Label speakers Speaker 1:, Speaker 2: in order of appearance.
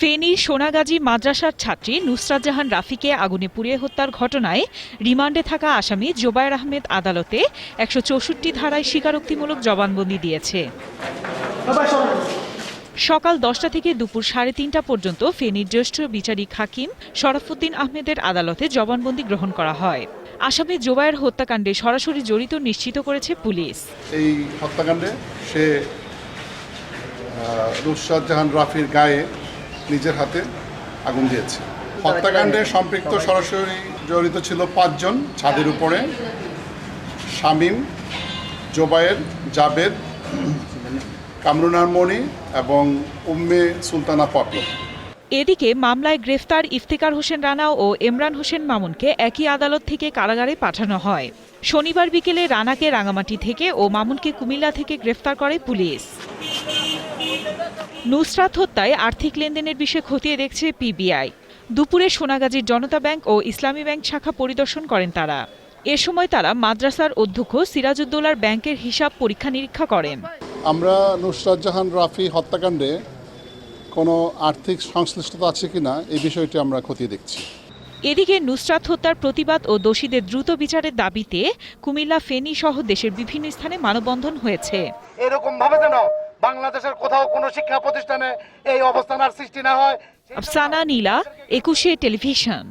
Speaker 1: ফেনীর সোনাগাজী মাদ্রাসার ছাত্রী নুসরাত জাহান রাফিকে আগুনে পুড়িয়ে হত্যার ঘটনায় রিমান্ডে থাকা আসামি জোবায়ের আহমেদ আদালতে একশো চৌষট্টি ধারায় স্বীকারোক্তিমূলক জবানবন্দি দিয়েছে। সকাল দশটা থেকে দুপুর সাড়ে তিনটা পর্যন্ত ফেনীর জ্যেষ্ঠ বিচারিক হাকিম শরফুদ্দিন আহমেদের আদালতে জবানবন্দি গ্রহণ করা হয়। আসামি জোবায়ের হত্যাকাণ্ডে সরাসরি জড়িত নিশ্চিত করেছে পুলিশ।
Speaker 2: এই হত্যাকাণ্ডে সে রুশাদ জাহান রাফির গায়ে নিজের হাতে আগুন দিয়েছে। হত্যাকাণ্ডে সম্পৃক্ত সরাসরি জড়িত ছিল পাঁচজন ছাদের উপরে। শামীম জোবায়ের জাবেদ কামরুনার মণি এবং উম্মে সুলতানা পটল
Speaker 1: এদিকে মামলায় গ্রেফতার ইফতিকার হোসেন রানা ও ইমরান হোসেন মামুনকে একই আদালত থেকে কারাগারে পাঠানো হয়। শনিবার বিকেলে রানাকে রাঙামাটি থেকে ও মামুনকে কুমিল্লা থেকে গ্রেফতার করে পুলিশ। নুসরাত হত্যায় আর্থিক লেনদেনের বিষয়ে খতিয়ে দেখছে পিবিআই। দুপুরে সোনাগাজীর জনতা ব্যাংক ও ইসলামী ব্যাংক শাখা পরিদর্শন করেন তারা। এ সময় তারা মাদ্রাসার অধ্যক্ষ সিরাজউদ্দৌলার ব্যাংকের হিসাব পরীক্ষা নিরীক্ষা করেন।
Speaker 2: আমরা নুসরাত জাহান রাফি হত্যাকাণ্ডে কোনো আর্থিক সংশ্লিষ্টতা আছে কিনা এই বিষয়টি আমরা খতিয়ে দেখছি।
Speaker 1: এদিকে নুসরাত হত্যার প্রতিবাদ ও দোষীদের দ্রুত বিচারের দাবিতে কুমিল্লা ফেনী সহ দেশের বিভিন্ন স্থানে মানববন্ধন হয়েছে।
Speaker 3: এরকম ভাবে যেন বাংলাদেশের কোথাও কোনো শিক্ষা প্রতিষ্ঠানে এই অবস্থান আর সৃষ্টি না হয়।
Speaker 1: আফসানা নীলা, একুশে টেলিভিশন।